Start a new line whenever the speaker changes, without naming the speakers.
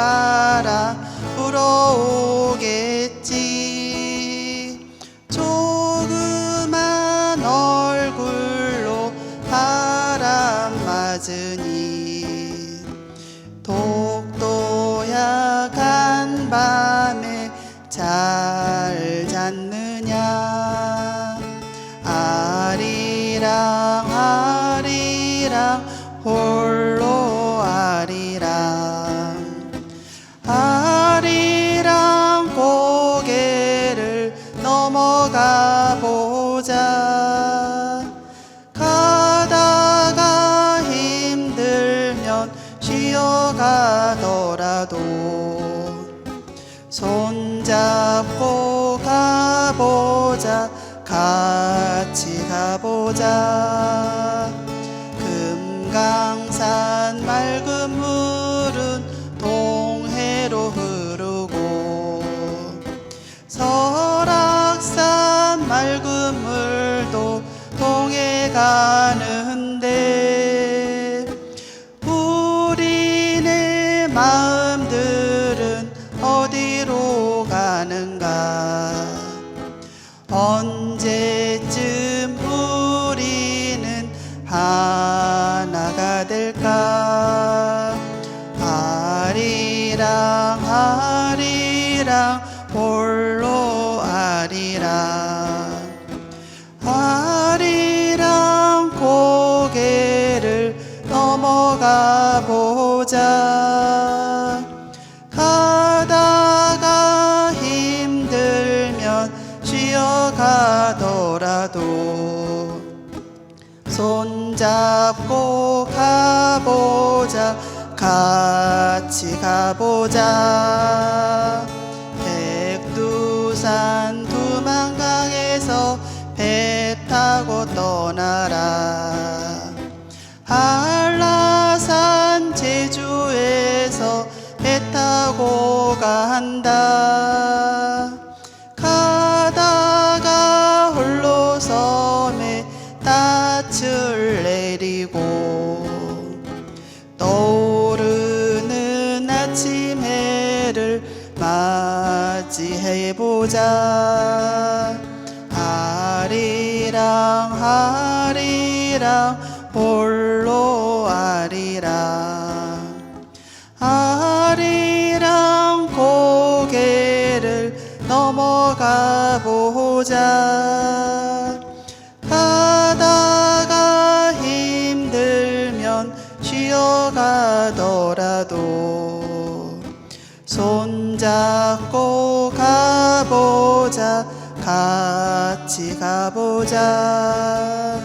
바람 불어오겠지. 조그만 얼굴로 바람 맞으니 독도약한 밤에 잘 잤느냐? 아리랑 아리랑 홀 보자. 가다가 힘들면 쉬어가더라도 손잡고 가보자. 같이 가보자 동해 가는데 우리네 마음들은 어디로 가는가? 언제쯤 우리는 하나가 될까? 아리랑 아리랑 홀로 아리랑 넘어가 보자 가다가 힘들면 쉬어가더라도 손잡고 가보자 같이 가보자. 백두산 두만강에서 배 타고 떠나라 간다. 가다가 홀로 섬에 닻을 내리고 떠오르는 아침 해를 맞이해보자. 아리랑 아리랑 홀 보자. 가다가 힘들면 쉬어가더라도 손잡고 가보자. 같이 가보자